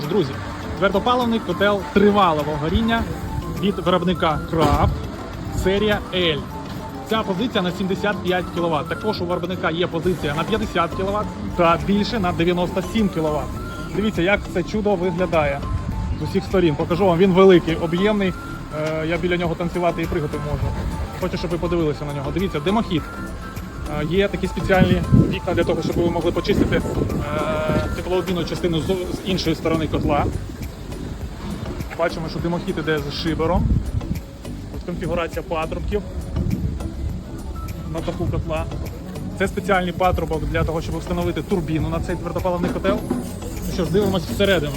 Друзі, твердопаливний котел тривалого горіння від виробника Craft серія L. Ця позиція на 75 кВт. Також у виробника є позиція на 50 кВт та більше на 97 кВт. Дивіться, як це чудо виглядає з усіх сторін. Покажу вам, він великий, об'ємний. Е, Я біля нього танцювати і пригати можу. Хочу, щоб ви подивилися на нього. Дивіться, димохід. Є такі спеціальні вікна для того, щоб ви могли почистити е, теплообмінну частину з іншої сторони котла. Бачимо, що димохід іде з шибером. Тут конфігурація патрубків на даху котла. Це спеціальний патрубок для того, щоб встановити турбіну на цей твердопаливний котел. Ну що ж, дивимося всередину.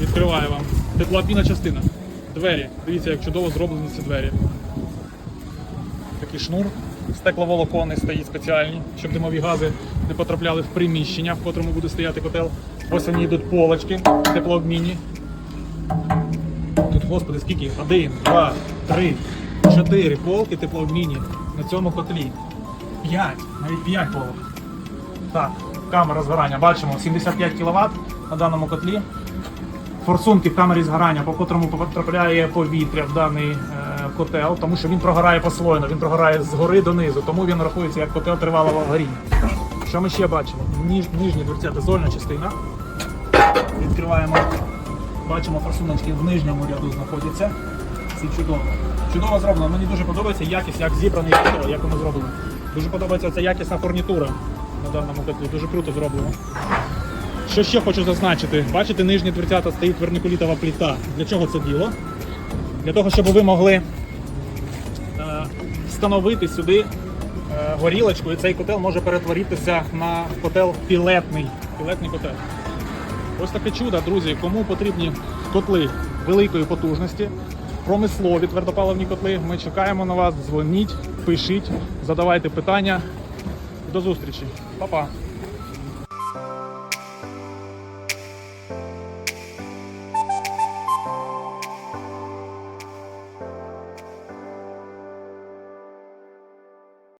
Відкриваю вам. Теплообмінна частина. Двері. Дивіться, як чудово зроблені ці двері. Такий шнур. Стекловолокони стоїть спеціальні, щоб димові гази не потрапляли в приміщення, в котрому буде стояти котел. Ось вони йдуть полочки теплообмінні. Тут, господи, скільки? Один, два, три, чотири полки теплообмінні на цьому котлі. П'ять, навіть п'ять полок. Так, камера згорання. Бачимо 75 кВт на даному котлі. Форсунки в камері згорання, по котрому потрапляє повітря в даний е, котел, тому що він прогорає послойно, він прогорає згори донизу, тому він рахується як котел тривалого горіння. Що ми ще бачимо? Ніж, нижні дверця це зольна частина. Відкриваємо, бачимо форсуночки в нижньому ряду знаходяться. Це чудово. Чудово зроблено. Мені дуже подобається якість, як зібраний котел, як воно зроблено. Дуже подобається ця якісна фурнітура на даному котлі. Дуже круто зроблено. Що ще хочу зазначити? Бачите, нижні дверцята стоїть верникулітова пліта. Для чого це діло? Для того, щоб ви могли встановити сюди е, горілочку, і цей котел може перетворитися на котел пілетний. Пілетний котел. Ось таке чудо, друзі. Кому потрібні котли великої потужності, промислові твердопаливні котли, ми чекаємо на вас. Дзвоніть, пишіть, задавайте питання. До зустрічі. Па-па.